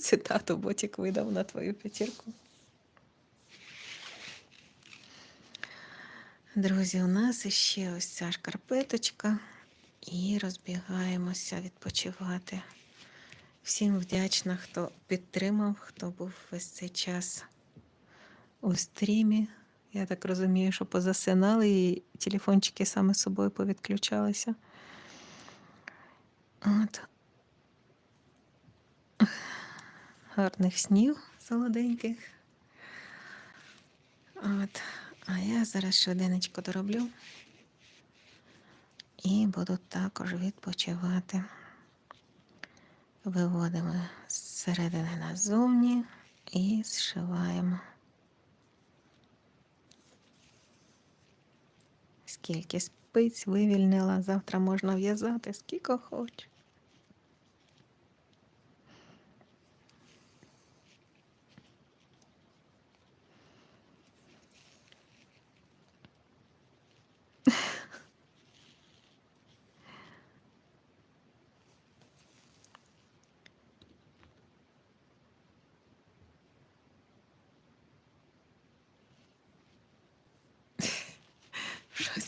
цитату ботик видав на твою п'ятірку. Друзі, у нас іще ось ця шкарпеточка, і розбігаємося відпочивати. Всім вдячна, хто підтримав, хто був весь цей час у стрімі. Я так розумію, що позасинали і телефончики саме собою повідключалися. От. Гарних снів солоденьких. От. А я зараз швиденечко дороблю і буду також відпочивати. Виводимо зсередини назовні і зшиваємо. Скільки спиць вивільнила, завтра можна в'язати, скільки хоч.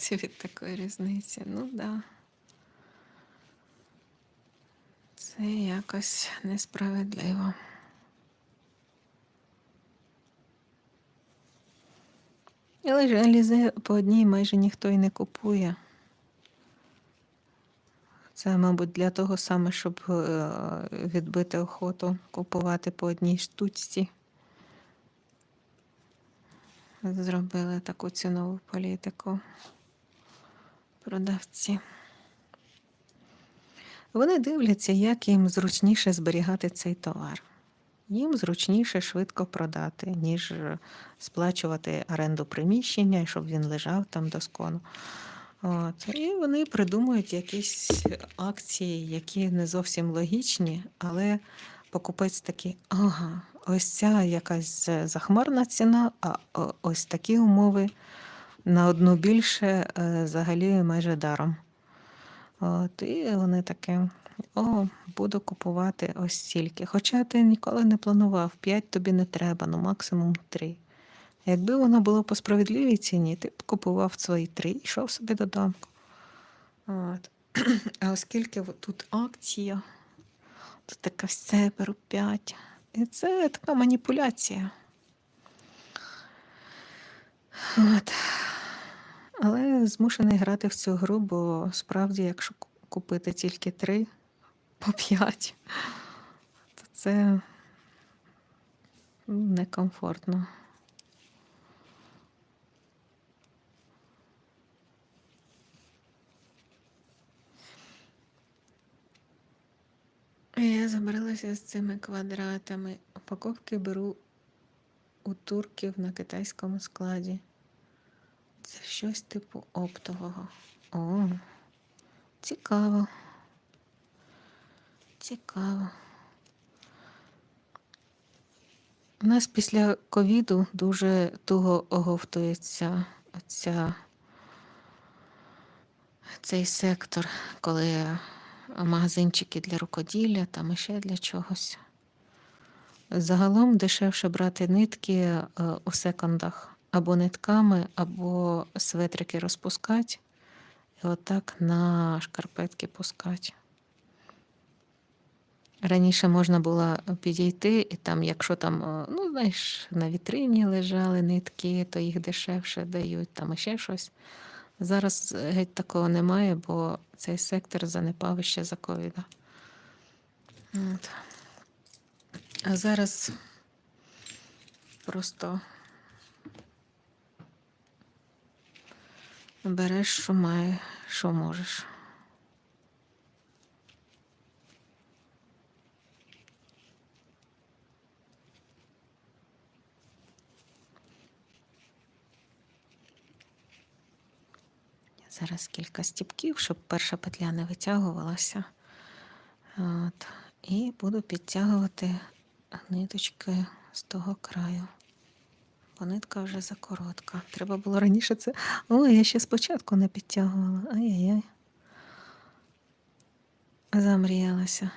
Це від такої різниці? Ну да. Це якось несправедливо. Але ж Алізе по одній майже ніхто і не купує. Це, мабуть, для того саме, щоб е, відбити охоту купувати по одній штучці. Зробили таку цінову політику продавці. Вони дивляться, як їм зручніше зберігати цей товар. Їм зручніше швидко продати, ніж сплачувати оренду приміщення, і щоб він лежав там доскону. От. І вони придумують якісь акції, які не зовсім логічні, але покупець такий, ага, ось ця якась захмарна ціна, а ось такі умови на одну більше е, взагалі майже даром. От, і вони таке, о, буду купувати ось стільки. Хоча ти ніколи не планував, 5 тобі не треба, ну максимум 3. Якби воно було по справедливій ціні, ти б купував свої 3 і йшов собі додому. От. А оскільки тут акція, то таке все беру 5. І це така маніпуляція. От. Змушений грати в цю гру, бо справді, якщо купити тільки 3 по 5, то це ну, некомфортно. Я забралася з цими квадратами. Упаковки беру у турків на китайському складі. Це щось типу оптового. О, цікаво. Цікаво. У нас після ковіду дуже туго оговтується ця, цей сектор, коли магазинчики для рукоділля, там іще для чогось. Загалом дешевше брати нитки е, у секондах або нитками, або светрики розпускати, і отак на шкарпетки пускати. Раніше можна було підійти, і там, якщо там, е, ну, знаєш, на вітрині лежали нитки, то їх дешевше дають, там іще щось. Зараз геть такого немає, бо цей сектор занепав ще за ковіда. А зараз просто береш, що має, що можеш. Зараз кілька стіпків, щоб перша петля не витягувалася. От. І буду підтягувати ниточки з того краю. Бо нитка вже закоротка. Треба було раніше це. Ой, я ще спочатку не підтягувала. Ай-яй-яй. Замріялася.